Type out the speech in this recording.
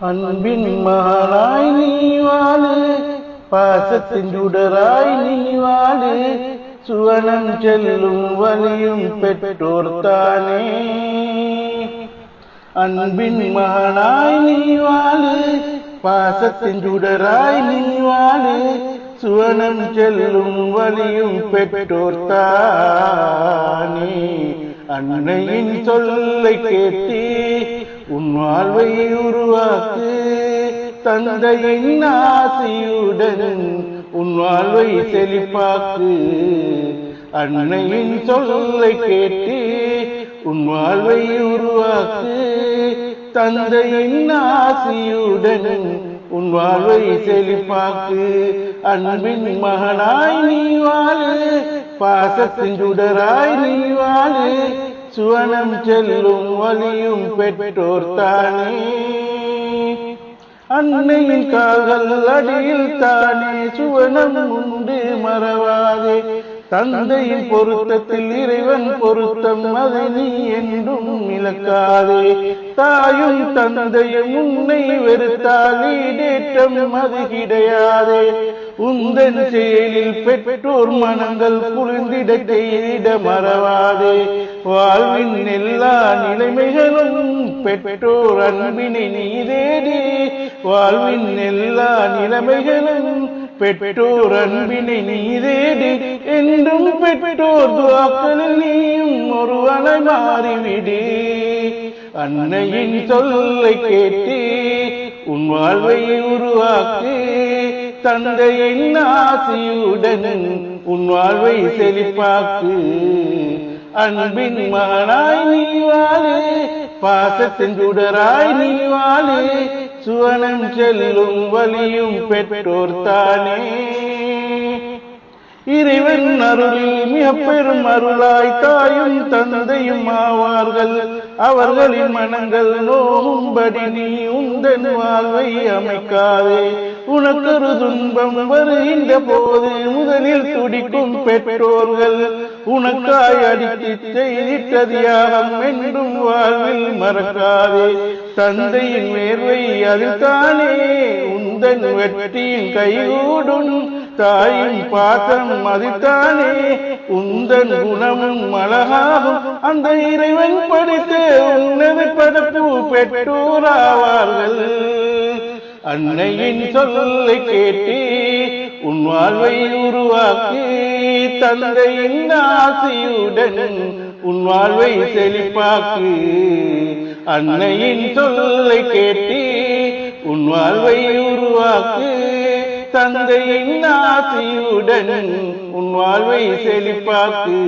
அன்பின் மகனாய் நீ வாழு பாசத்தின் சுடராய் நீ வாழு சுவனம் செல்லும் வலியும் பெற்றோர் தானே. அன்பின் மகனாய் நீ வாழு பாசத்தின் சுடராய் நீ வாழு சுவனம் செல்லும் வலியும் பெற்றோர் தானே. அன்னையின் சொல்லை கேட்டே உன் வாழ்வை உருவாக்கு தந்தையின் ஆசையுடன் உன் வாழ்வை செழிப்பாக்கு. அன்னையின் சொல்லை கேட்டு உன் வாழ்வை உருவாக்கு தந்தையின் ஆசையுடன் உன் வாழ்வை செழிப்பாக்கு. அன்பின் மகனாய் நீ வாழு பாசத்தின் சுடராய் நீ வாழு சுவனம் செல்லும் வழியும் பெற்றோர் தானே. அன்னையின் காதல் அடியில் தானே சுவனம் உண்டு மறவாதே. தந்தையின் பொருத்தத்தில் இறைவன் பொருத்தம் அதை நீ என்றும் இழக்காதே. தாயும் தந்தையும் உன்னை வெறுத்தால் ஈடேற்றம் அது கிடையாதே. உந்தன் செயலில் பெற்றோர் மனங்கள் குளிர்ந்திட செய்திட மறவாதே. வாழ்வின் எல்லா நிலைமைகளும் பெற்றோர் அன்பினை நீ தேடி வாழ்வின் எல்லா நிலைமைகளும் பெற்றோர் அன்பினை நீதேடி என்றும் பெற்றோர் துவாக்களில் நீயும் ஒருவனை மாறிவிடு. அன்னையின் சொல்லை கேட்டு உன் வாழ்வை உருவாக்கு. தந்தையின் ஆசியுடன் உன் வாழ்வை செழிப்பாக்கு. அன்பின் மகனாய் நீ வாழு பாசத்தின் சுடராய் நீ வாழு சுவனம் செல்லும் வழியும் பெற்றோர் தானே. இறைவன் அருளில் மிக பெரும் அருளாய் தாயும் தந்தையும் ஆவார்கள். அவர்களின் மனங்கள் நோகும்படி நீ உந்தன் வாழ்வை அமைக்காதே. உனக்கொரு துன்பம் வருகின்ற போது முதலில் துடிக்கும் பெற்றோர்கள் உனக்காய் அடித்து செய்திட்ட தியாகம் என்றும் வாழ்வில் மறக்காதே. தந்தையின் வேர்வை அதுதானே உந்தன் வெற்றியின் கைகூடும் தாயின் பாத்திரம் அதுதானே உந்தன் குணமும் அழகாகும் அந்த இறைவன் படித்து உன்னது படப்பு பெற்றோராவார்கள். அன்னையின் சொல்லை கேட்டு உன் வாழ்வை உருவாக்கி தந்தையின் ஆசையுடன் உன் வாழ்வை செழிப்பாக்கு அன்னையின் சொல்லை கேட்டு உன் வாழ்வை உருவாக்கு தந்தையின் ஆசையுடன் உன் வாழ்வை செழிப்பாக்கு